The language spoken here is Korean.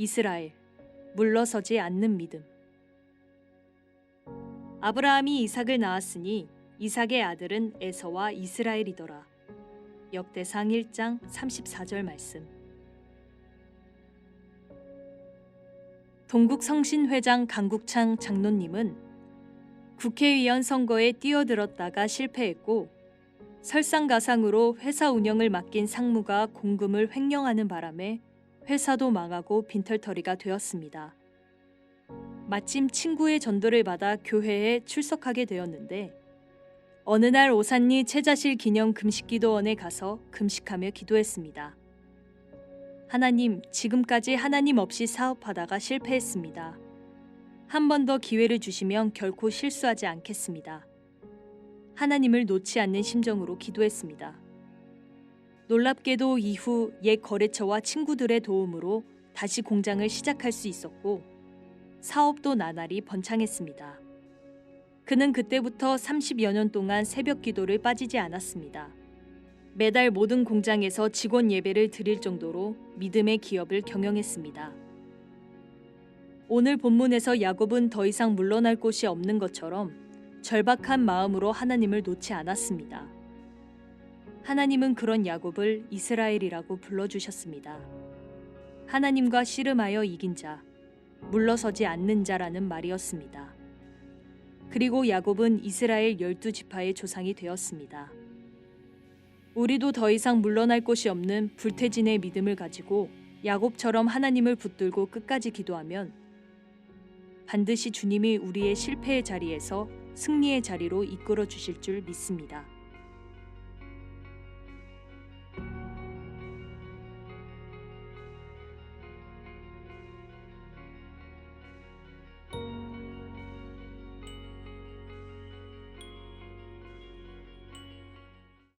이스라엘 물러서지 않는 믿음 아브라함이 이삭을 낳았으니 이삭의 아들은 에서와 이스라엘이더라. 역대상 1장 34절 말씀. 동국 성신회장 강국창 장로님은 국회의원 선거에 뛰어들었다가 실패했고 설상가상으로 회사 운영을 맡긴 상무가 공금을 횡령하는 바람에 회사도 망하고 빈털터리가 되었습니다. 마침 친구의 전도를 받아 교회에 출석하게 되었는데 어느 날 오산리 채자실 기념 금식기도원에 가서 금식하며 기도했습니다. 하나님, 지금까지 하나님 없이 사업하다가 실패했습니다. 한 번 더 기회를 주시면 결코 실수하지 않겠습니다. 하나님을 놓지 않는 심정으로 기도했습니다. 놀랍게도 이후 옛 거래처와 친구들의 도움으로 다시 공장을 시작할 수 있었고 사업도 나날이 번창했습니다. 그는 그때부터 30여 년 동안 새벽 기도를 빠지지 않았습니다. 매달 모든 공장에서 직원 예배를 드릴 정도로 믿음의 기업을 경영했습니다. 오늘 본문에서 야곱은 더 이상 물러날 곳이 없는 것처럼 절박한 마음으로 하나님을 놓지 않았습니다. 하나님은 그런 야곱을 이스라엘이라고 불러주셨습니다. 하나님과 씨름하여 이긴 자, 물러서지 않는 자라는 말이었습니다. 그리고 야곱은 이스라엘 열두 지파의 조상이 되었습니다. 우리도 더 이상 물러날 곳이 없는 불태진의 믿음을 가지고 야곱처럼 하나님을 붙들고 끝까지 기도하면 반드시 주님이 우리의 실패의 자리에서 승리의 자리로 이끌어 주실 줄 믿습니다.